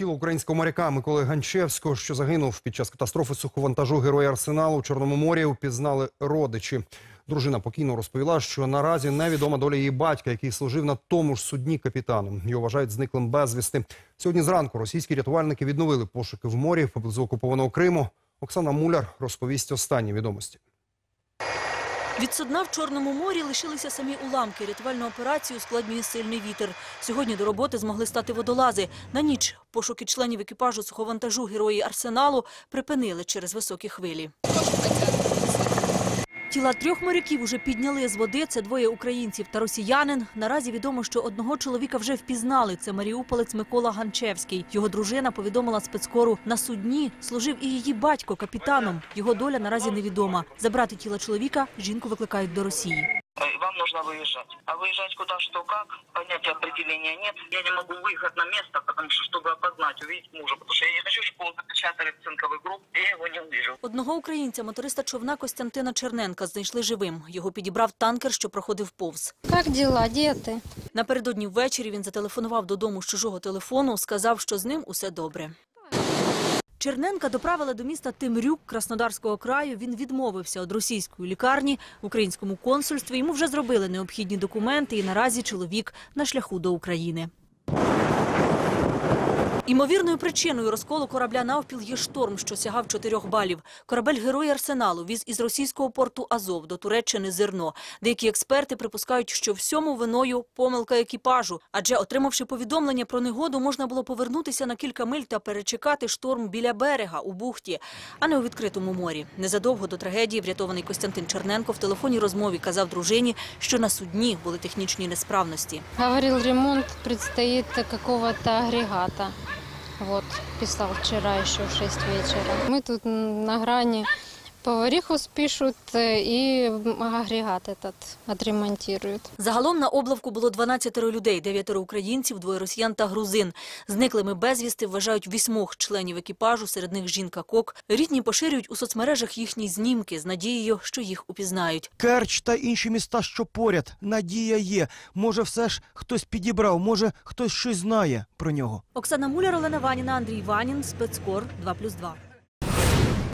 Тіло українського моряка Миколи Ганчевського, що загинув під час катастрофи суховантажу Героя Арсеналу у Чорному морі, упізнали родичі. Дружина покійно розповіла, що наразі невідома доля її батька, який служив на тому ж судні капітаном. Його вважають зниклим безвісти. Сьогодні зранку російські рятувальники відновили пошуки в морі поблизу окупованого Криму. Оксана Муляр розповість останні відомості. Від судна в Чорному морі лишилися самі уламки. Рятувальну операцію ускладнює сильний вітер. Сьогодні до роботи змогли стати водолази. На ніч пошуки членів екіпажу суховантажу герої Арсеналу припинили через високі хвилі. Тіла трьох моряків уже підняли з води. Це двоє українців та росіянин. Наразі відомо, що одного чоловіка вже впізнали. Це маріуполець Микола Ганчевський. Його дружина повідомила спецкору на судні. Служив і її батько капітаном. Його доля наразі невідома. Забрати тіла чоловіка жінку викликають до Росії Э, Вам нужно выезжать. А выезжать куда, что, как, понятия определения нет. Я не могу выехать на место, потому что, чтобы опознать, увидеть мужа. Потому что я не хочу, чтобы он запечатали в цинковый групп, и я его не увижу. Одного українця, моториста човна Костянтина Черненка, знайшли живим. Його підібрав танкер, що проходив повз. Как дела, где ты? Напередодні ввечері він зателефонував додому з чужого телефону, сказав, що з ним усе добре. Черненка доправили до міста Тимрюк Краснодарського краю. Він відмовився від російської лікарні в українському консульстві. Йому вже зробили необхідні документи, і наразі чоловік на шляху до України. Імовірною причиною розколу корабля навпіл є шторм, що сягав 4 балів. Корабель Герой Арсеналу віз із російського порту Азов до Туреччини зерно. Деякі експерти припускають, що всьому виною помилка екіпажу. Адже, отримавши повідомлення про негоду, можна було повернутися на кілька миль та перечекати шторм біля берега у бухті, а не у відкритому морі. Незадовго до трагедії врятований Костянтин Черненко в телефонній розмові казав дружині, що на судні були технічні несправності. Говорил, ремонт предстоит какого-то агрегата. Вот, писал вчера еще в 6 вечера. Мы тут на грани повариху спишут э, и агрегат этот отремонтируют. Загалом на облавку було 12 людей, дев'ятеро українців, двоє росіян та грузин. Зниклими безвісти вважають вісьмох членів екіпажу, серед них жінка Кок. Рідні поширюють у соцмережах їхні знімки з надією, що їх упізнають. Керч та інші міста, що поряд. Надія є. Може, все ж хтось підібрав, може, хтось щось знає про нього. Оксана Муляр, Олена Ваніна, Андрій Ванін, спецкор 2+,2.